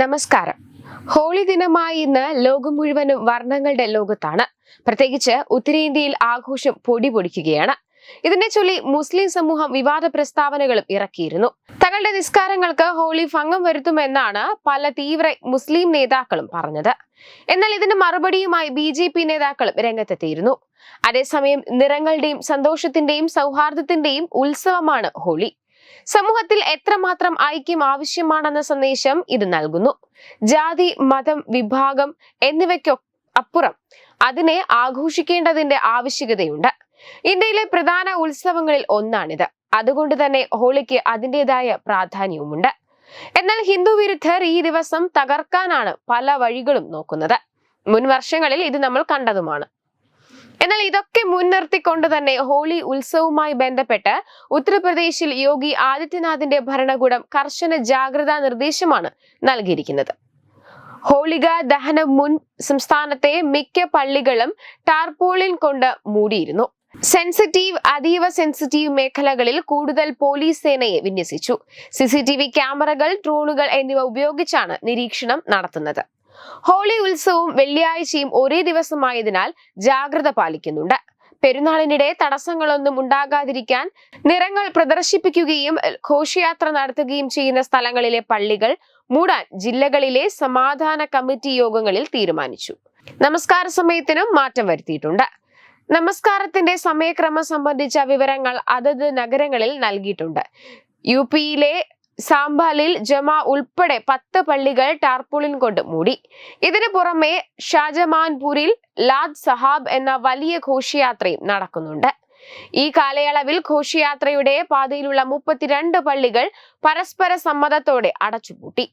നമസ്കാരം. ഹോളി ദിനമായി ഇന്ന് ലോകം മുഴുവനും വർണങ്ങളുടെ ലോകത്താണ്. പ്രത്യേകിച്ച് ഉത്തരേന്ത്യയിൽ ആഘോഷം പൊടി പൊടിക്കുകയാണ്. ഇതിനെ ചൊല്ലി മുസ്ലിം സമൂഹം വിവാദ പ്രസ്താവനകളും ഇറക്കിയിരുന്നു. തങ്ങളുടെ നിസ്കാരങ്ങൾക്ക് ഹോളി ഭംഗം വരുത്തുമെന്നാണ് പല തീവ്ര മുസ്ലിം നേതാക്കളും പറഞ്ഞത്. എന്നാൽ ഇതിന് മറുപടിയുമായി ബി ജെ പി നേതാക്കളും രംഗത്തെത്തിയിരുന്നു. അതേസമയം നിറങ്ങളുടെയും സന്തോഷത്തിന്റെയും സൗഹാർദ്ദത്തിന്റെയും ഉത്സവമാണ് ഹോളി. സമൂഹത്തിൽ എത്രമാത്രം ഐക്യം ആവശ്യമാണെന്ന സന്ദേശം ഇത് നൽകുന്നു. ജാതി മതം വിഭാഗം എന്നിവയ്ക്കൊ അപ്പുറം അതിനെ ആഘോഷിക്കേണ്ടതിന്റെ ആവശ്യകതയുണ്ട്. ഇന്ത്യയിലെ പ്രധാന ഉത്സവങ്ങളിൽ ഒന്നാണിത്. അതുകൊണ്ട് തന്നെ ഹോളിക്ക് അതിന്റെതായ പ്രാധാന്യവുമുണ്ട്. എന്നാൽ ഹിന്ദു വിരുദ്ധർ ഈ ദിവസം തകർക്കാനാണ് പല വഴികളും നോക്കുന്നത്. മുൻ വർഷങ്ങളിൽ ഇത് നമ്മൾ കണ്ടതുമാണ്. എന്നാൽ ഇതൊക്കെ മുൻനിർത്തിക്കൊണ്ട് തന്നെ ഹോളി ഉത്സവവുമായി ബന്ധപ്പെട്ട് ഉത്തർപ്രദേശിൽ യോഗി ആദിത്യനാഥിന്റെ ഭരണകൂടം കർശന ജാഗ്രതാ നിർദ്ദേശമാണ് നൽകിയിരിക്കുന്നത്. ഹോളിക ദഹനം മുൻ സംസ്ഥാനത്തെ മിക്ക പള്ളികളും ടാർപോളിൻ കൊണ്ട് മൂടിയിരുന്നു. സെൻസിറ്റീവ് അതീവ സെൻസിറ്റീവ് മേഖലകളിൽ കൂടുതൽ പോലീസ് സേനയെ വിന്യസിച്ചു. സിസിടിവി ക്യാമറകൾ ഡ്രോണുകൾ എന്നിവ ഉപയോഗിച്ചാണ് നിരീക്ഷണം നടത്തുന്നത്. ഹോളി ഉത്സവവും വെള്ളിയാഴ്ചയും ഒരേ ദിവസമായതിനാൽ ജാഗ്രത പാലിക്കുന്നുണ്ട്. പെരുന്നാളിനിടെ തടസ്സങ്ങളൊന്നും ഉണ്ടാകാതിരിക്കാൻ നിറങ്ങൾ പ്രദർശിപ്പിക്കുകയും ഘോഷയാത്ര നടത്തുകയും ചെയ്യുന്ന സ്ഥലങ്ങളിലെ പള്ളികൾ മൂടാൻ ജില്ലകളിലെ സമാധാന കമ്മിറ്റി യോഗങ്ങളിൽ തീരുമാനിച്ചു. നമസ്കാര സമയത്തിനും മാറ്റം വരുത്തിയിട്ടുണ്ട്. നമസ്കാരത്തിന്റെ സമയക്രമം സംബന്ധിച്ച വിവരങ്ങൾ അതത് നഗരങ്ങളിൽ നൽകിയിട്ടുണ്ട്. യു പിയിലെ സാംബാലിൽ ജമാ ഉൾപ്പെടെ പത്ത് പള്ളികൾ ടാർപോളിൻ കൊണ്ട് മൂടി. ഇതിനു പുറമെ ഷാജമാൻപൂരിൽ ലാദ് സഹാബ് എന്ന വലിയ ഘോഷയാത്രയും നടക്കുന്നുണ്ട്. ഈ കാലയളവിൽ ഘോഷയാത്രയുടെ പാതയിലുള്ള മുപ്പത്തിരണ്ട് പള്ളികൾ പരസ്പര സമ്മതത്തോടെ അടച്ചുപൂട്ടി.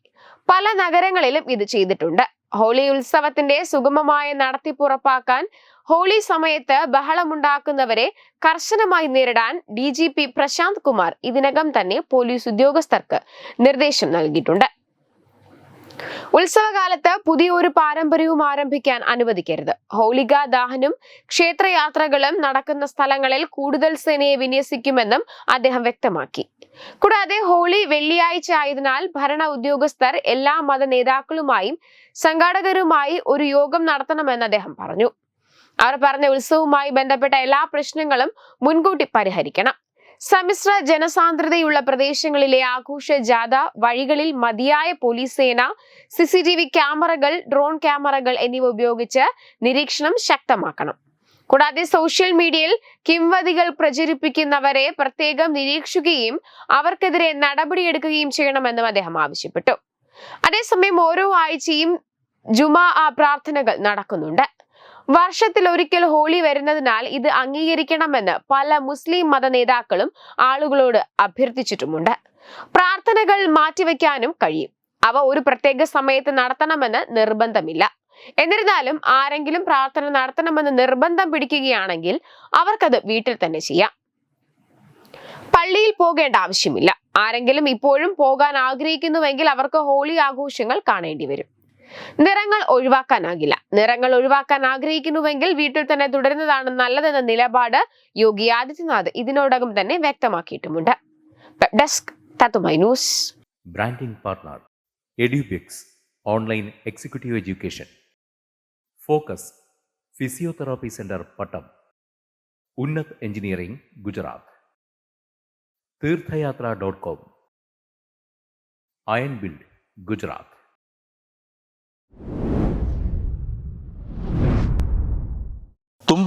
പല നഗരങ്ങളിലും ഇത് ചെയ്തിട്ടുണ്ട്. ഹോളി ഉത്സവത്തിന്റെ സുഗമമായ നടത്തിപ്പുറപ്പാക്കാൻ ഹോളി സമയത്ത് ബഹളമുണ്ടാക്കുന്നവരെ കർശനമായി നേരിടാൻ D G P Prashant Kumar ഇതിനകം തന്നെ പോലീസ് ഉദ്യോഗസ്ഥർക്ക് നിർദ്ദേശം നൽകിയിട്ടുണ്ട്. ഉത്സവകാലത്ത് പുതിയൊരു പാരമ്പര്യവും ആരംഭിക്കാൻ അനുവദിക്കരുത്. ഹോളിക ദാഹനും ക്ഷേത്രയാത്രകളും നടക്കുന്ന സ്ഥലങ്ങളിൽ കൂടുതൽ സേനയെ വിന്യസിക്കുമെന്നും അദ്ദേഹം വ്യക്തമാക്കി. കൂടാതെ ഹോളി വെള്ളിയാഴ്ച ആയതിനാൽ ഭരണ ഉദ്യോഗസ്ഥർ എല്ലാ മത നേതാക്കളുമായും സംഘാടകരുമായി ഒരു യോഗം നടത്തണമെന്ന് അദ്ദേഹം പറഞ്ഞു. അവർ പറഞ്ഞ ഉത്സവവുമായി ബന്ധപ്പെട്ട എല്ലാ പ്രശ്നങ്ങളും മുൻകൂട്ടി പരിഹരിക്കണം. സമ്മിശ്ര ജനസാന്ദ്രതയുള്ള പ്രദേശങ്ങളിലെ ആഘോഷ ജാഥ വഴികളിൽ മതിയായ പോലീസ് സേന സി ടി വി ക്യാമറകൾ ഡ്രോൺ ക്യാമറകൾ എന്നിവ ഉപയോഗിച്ച് നിരീക്ഷണം ശക്തമാക്കണം. കൂടാതെ സോഷ്യൽ മീഡിയയിൽ കിംവദികൾ പ്രചരിപ്പിക്കുന്നവരെ പ്രത്യേകം നിരീക്ഷിക്കുകയും അവർക്കെതിരെ നടപടിയെടുക്കുകയും ചെയ്യണമെന്നും അദ്ദേഹം ആവശ്യപ്പെട്ടു. അതേസമയം ഓരോ ആഴ്ചയും ജുമാ പ്രാർത്ഥനകൾ നടക്കുന്നുണ്ട്. വർഷത്തിൽ ഒരിക്കൽ ഹോളി വരുന്നതിനാൽ ഇത് അംഗീകരിക്കണമെന്ന് പല മുസ്ലിം മത നേതാക്കളും ആളുകളോട് അഭ്യർത്ഥിച്ചിട്ടുമുണ്ട്. പ്രാർത്ഥനകൾ മാറ്റിവെക്കാനും കഴിയും. അവ ഒരു പ്രത്യേക സമയത്ത് നടത്തണമെന്ന് നിർബന്ധമില്ല. എന്നിരുന്നാലും ആരെങ്കിലും പ്രാർത്ഥന നടത്തണമെന്ന് നിർബന്ധം പിടിക്കുകയാണെങ്കിൽ അവർക്കത് വീട്ടിൽ തന്നെ ചെയ്യാം. പള്ളിയിൽ പോകേണ്ട ആവശ്യമില്ല. ആരെങ്കിലും ഇപ്പോഴും പോകാൻ ആഗ്രഹിക്കുന്നുവെങ്കിൽ അവർക്ക് ഹോളി ആഘോഷങ്ങൾ കാണേണ്ടി വരും നിറങ്ങൾ ഒഴിവാക്കാനാകില്ല. നിറങ്ങൾ ഒഴിവാക്കാൻ ആഗ്രഹിക്കുന്നുവെങ്കിൽ വീട്ടിൽ തന്നെ തുടരുന്നതാണ് നല്ലതെന്ന നിലപാട് യോഗി ആദിത്യനാഥ് ഇതിനോടകം തന്നെ വ്യക്തമാക്കിയിട്ടുമുണ്ട്. Desk news branding partner Edubix online executive education focus physiotherapy centre Pattom Unnath engineering Gujarat Theerthayathra dot com iron build Gujarat